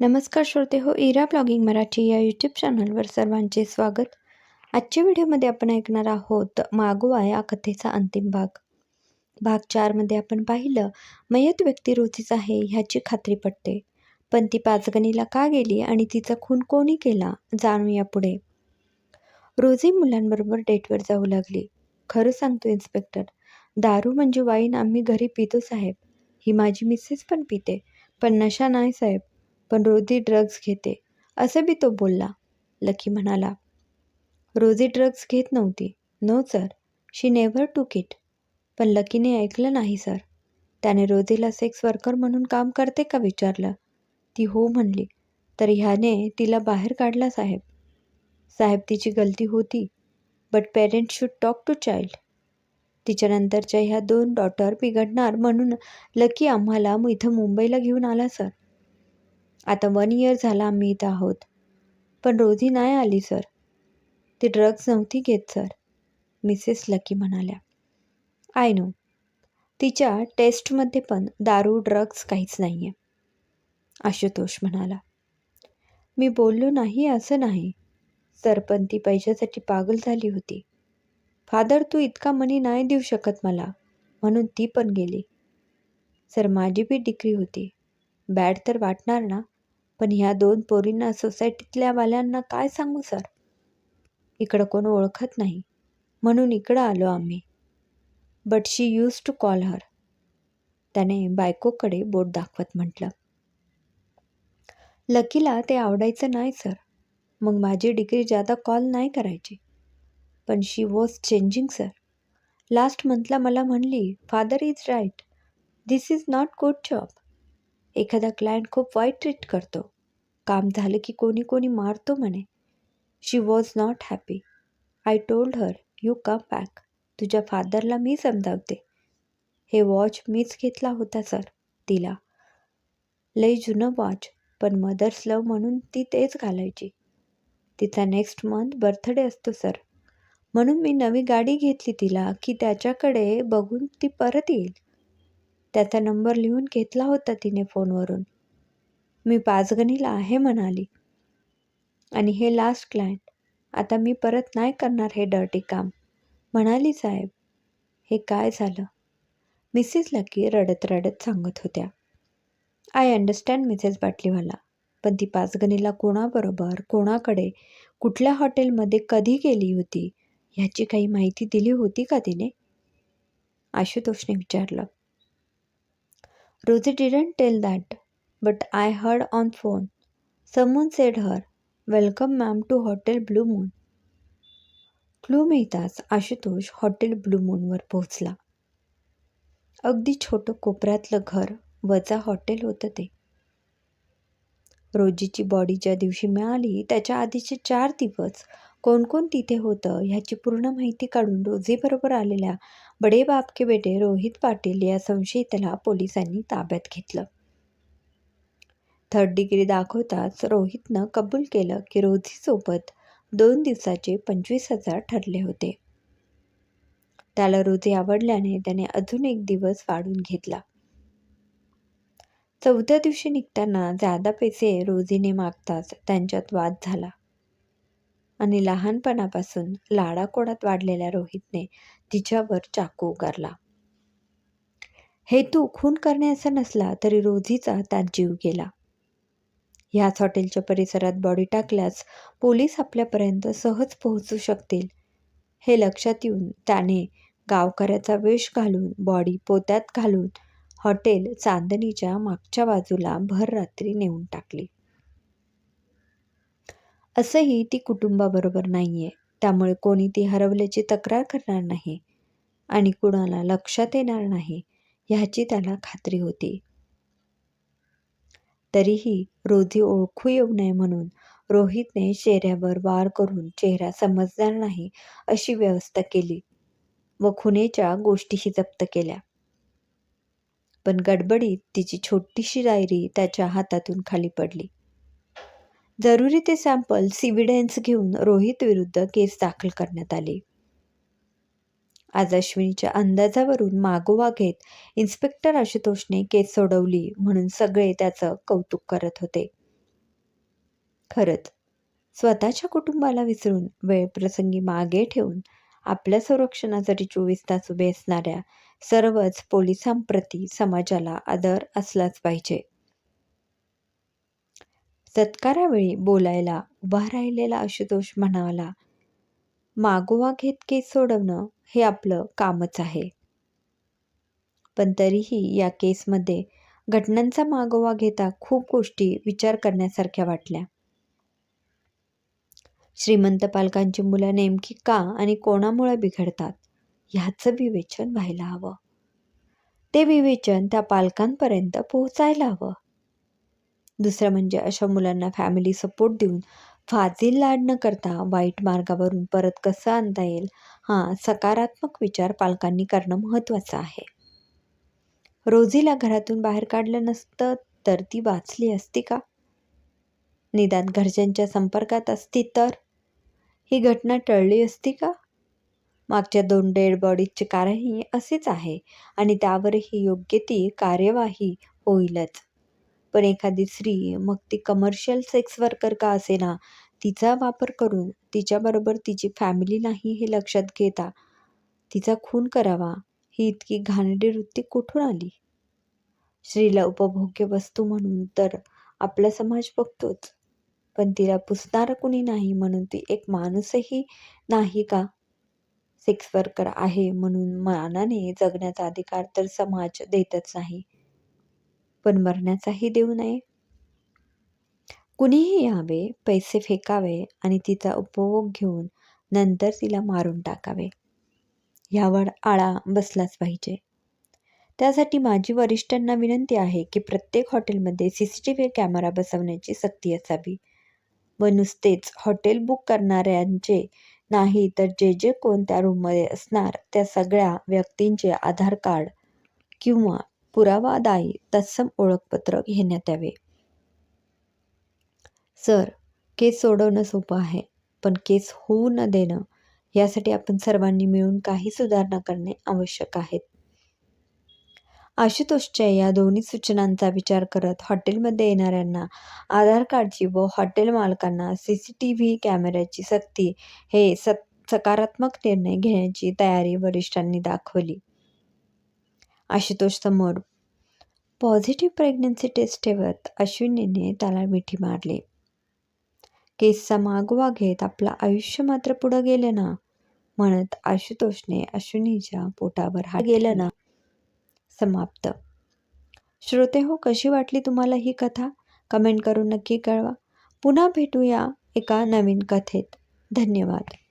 नमस्कार श्रोते हो इरा ब्लॉगिंग मराठी या यूट्यूब चॅनलवर सर्वांचे स्वागत. आजच्या व्हिडिओमध्ये आपण ऐकणार आहोत मागोवा या कथेचा अंतिम भाग. भाग चारमध्ये आपण पाहिलं मयत व्यक्ती रोजीच आहे ह्याची खात्री पटते. पण ती पाचगणीला का गेली आणि तिचा खून कोणी केला जाणूया पुढे. रोजी मुलांबरोबर डेटवर जाऊ लागली. खरं सांगतो इन्स्पेक्टर दारू म्हणजे वाईन आम्ही घरी पितो साहेब. ही माझी मिसेस पण पिते पण नशा नाही साहेब. पण रोजी ड्रग्ज घेते. असं बी तो बोलला. लकी म्हणाला रोजी ड्रग्ज घेत नव्हती. No sir she never took it पण लकीने ऐकलं नाही सर त्याने रोजीला सेक्स वर्कर म्हणून काम करते का विचारलं. ती हो म्हणली. तर ह्याने तिला बाहेर काढला साहेब. साहेब तिची गलती होती. But parent should talk to child तिच्यानंतरच्या ह्या दोन डॉटर बिघडणार म्हणून लकी आम्हाला इथं मुंबईला घेऊन आला सर आता वन इयर झाला आम्ही इथं आहोत. पण रोजी नाही आली सर ती ड्रग्ज नव्हती घेत सर मिसेस लकी म्हणाल्या. आय नो तिच्या टेस्टमध्ये पण दारू ड्रग्ज काहीच नाही आहे आशुतोष म्हणाला. मी बोललो नाही असं नाही. सर पण ती पैशासाठी पागल झाली होती. फादर तू इतका मनी नाही देऊ शकत मला. म्हणून ती पण गेली. सर माझी बी डिग्री होती. बॅड तर वाटणार ना? पण ह्या दोन पोरींना सोसायटीतल्या वाल्यांना काय सांगू सर इकडं कोण ओळखत नाही. म्हणून इकडं आलो आम्ही. But she used to call her त्याने बायकोकडे बोट दाखवत म्हटलं. लकीला ते आवडायचं नाही सर मग माझी डिग्री जादा कॉल नाही करायची. पण she was changing sir last मंथला मला म्हणली father is right this is not good job एखादा क्लायंट खूप वाईट ट्रीट करतो. काम झालं की कोणी कोणी मारतो म्हणे. She was not happy I told her you come back तुझ्या फादरला मी समजावते. हे वॉच मीच घेतला होता सर तिला. लई जुनं वॉच पण मदर्स लव म्हणून ती तेच घालायची. तिचा नेक्स्ट मंथ बर्थडे असतो सर म्हणून मी नवी गाडी घेतली तिला की त्याच्याकडे बघून ती परत येईल. त्याचा नंबर लिहून घेतला होता तिने फोनवरून. मी पाचगणीला आहे म्हणाली. आणि हे लास्ट क्लायंट आता मी परत नाही करणार हे डर्टी काम. म्हणाली साहेब हे काय झालं? मिसेस लकी रडत रडत सांगत होत्या. I understand Mrs Batliwala. पण ती पाचगणीला कोणाबरोबर कोणाकडे कुठल्या हॉटेलमध्ये कधी गेली होती? ह्याची काही माहिती दिली होती का तिने? आशुतोषने विचारलं. Rosie didn't tell that but I heard on phone someone said her welcome ma'am to hotel Blue Moon clue मिळताच आशुतोष हॉटेल ब्लू मूनवर पोहोचला. अगदी छोटं कोपऱ्यातलं घर वजा हॉटेल होतं ते. रोजीची बॉडी ज्या दिवशी मिळाली त्याच्या आधीचे चार दिवस कोण कोण तिथे होतं ह्याची पूर्ण माहिती काढून रोजीबरोबर आलेल्या बडे बापके बेटे रोहित पाटील या संशयिताला पोलिसांनी ताब्यात घेतलं. थर्ड डिग्री दाखवताच रोहितनं कबूल केलं की रोजीसोबत दोन दिवसाचे पंचवीस हजार ठरले होते. त्याला रोजी आवडल्याने त्याने अजून एक दिवस वाढून घेतला. चौथ्या दिवशी निघताना जादा पैसे रोजीने मागताच त्यांच्यात वाद झाला. आणि लहानपणापासून लाडाकोडात वाढलेल्या रोहितने तिच्यावर चाकू उगारला. हेतू खून करण्याचा नसला तरी रोजीचा त्यात जीव गेला. ह्याच हॉटेलच्या परिसरात बॉडी टाकल्यास पोलीस आपल्यापर्यंत सहज पोहोचू शकतील. हे लक्षात येऊन त्याने गावकऱ्याचा वेश घालून बॉडी पोत्यात घालून हॉटेल चांदणीच्या मागच्या बाजूला भर रात्री नेऊन टाकली. असंही ती कुटुंबाबरोबर नाही आहे त्यामुळे कोणी ती हरवल्याची तक्रार करणार नाही आणि कुणाला लक्षात येणार नाही ह्याची त्याला खात्री होती. तरीही रोजी ओळखू येऊ नये म्हणून रोहितने चेहऱ्यावर वार करून चेहरा समजणार नाही अशी व्यवस्था केली व खुनेच्या गोष्टीही जप्त केल्या. पण गडबडीत तिची छोटीशी डायरी त्याच्या हातातून खाली पडली. जरुरी ते सॅम्पल सिव्हिडन्स घेऊन रोहित विरुद्ध केस दाखल करण्यात आली. आज अश्विनीच्या अंदाजावरून मागोवा घेत इन्स्पेक्टर आशुतोषने केस सोडवली म्हणून सगळे त्याचं कौतुक करत होते. खरंच स्वतःच्या कुटुंबाला विसरून वेळप्रसंगी मागे ठेवून आपल्या संरक्षणासाठी चोवीस तास उभे असणाऱ्या सर्वच पोलिसांप्रती समाजाला आदर असलाच पाहिजे. सत्कारावेळी बोलायला उभा राहिलेला आशुतोष म्हणाला मागोवा घेत केस सोडवणं हे आपलं कामच आहे. पण तरीही या केसमध्ये घटनांचा मागोवा घेता खूप गोष्टी विचार करण्यासारख्या वाटल्या. श्रीमंत पालकांची मुलं नेमकी का आणि कोणामुळे बिघडतात ह्याचं विवेचन व्हायला हवं. ते विवेचन त्या पालकांपर्यंत पोहोचायला हवं. दुसरं म्हणजे अशा मुलांना फॅमिली सपोर्ट देऊन फाजील लाड न करता वाईट मार्गावरून परत कसं आणता येईल हा सकारात्मक विचार पालकांनी करणं महत्त्वाचं आहे. रोजीला घरातून बाहेर काढलं नसतं तर ती वाचली असती का? निदान घरच्यांच्या संपर्कात असती तर? ही घटना टळली असती का? मागच्या दोन डेड बॉडीजचे कारणही असेच आहे आणि त्यावरही योग्य ती कार्यवाही होईलच. पण एखादी स्त्री मग ती कमर्शियल सेक्स वर्कर का असेना तिचा वापर करून तिच्याबरोबर तिची फॅमिली नाही हे लक्षात घेता तिचा खून करावा ही इतकी घाणेरडी वृत्ती कुठून आली? स्त्रीला उपभोग्य वस्तू म्हणून तर आपला समाज बघतोच पण तिला पुसणारं कुणी नाही म्हणून ती एक माणूसही नाही का? सेक्स वर्कर आहे म्हणून मानाने जगण्याचा अधिकार तर समाज देतच नाही. पण मरण्याचाही देऊ नये कुणीही यावे पैसे फेकावे आणि तिचा उपभोग घेऊन नंतर तिला मारून टाकावे. यावर आळा बसलाच पाहिजे. त्यासाठी माझी वरिष्ठांना विनंती आहे की प्रत्येक हॉटेलमध्ये C C T V camera बसवण्याची सक्ती असावी. व नुसतेच हॉटेल बुक करणाऱ्यांचे नाही तर जे जे कोण त्या रूममध्ये असणार त्या सगळ्या व्यक्तींचे आधार कार्ड किंवा पुरावादायी तत्सम ओळखपत्र घेण्यात यावे. सर केस सोडवणं सोपं आहे पण केस होऊ न देणं यासाठी आपण सर्वांनी मिळून काही सुधारणा करणे आवश्यक आहेत आशुतोषच्या या दोन्ही सूचनांचा विचार करत हॉटेलमध्ये येणाऱ्यांना आधार कार्डची व हॉटेल मालकांना सी सी टी व्ही कॅमेऱ्याची सक्ती हे स सकारात्मक निर्णय घेण्याची तयारी वरिष्ठांनी दाखवली. आशुतोष समोर. पॉझिटिव्ह प्रेग्नन्सी टेस्ट ठेवत अश्विनीने त्याला मिठी मारली. केसचा मागोवा घेत आपलं आयुष्य मात्र पुढं गेलं ना? म्हणत आशुतोषने अश्विनीच्या पोटावर हा गेलं ना? समाप्त. श्रोते हो कशी वाटली तुम्हाला ही कथा? कमेंट करून नक्की कळवा. पुन्हा भेटूया एका नवीन कथेत. धन्यवाद.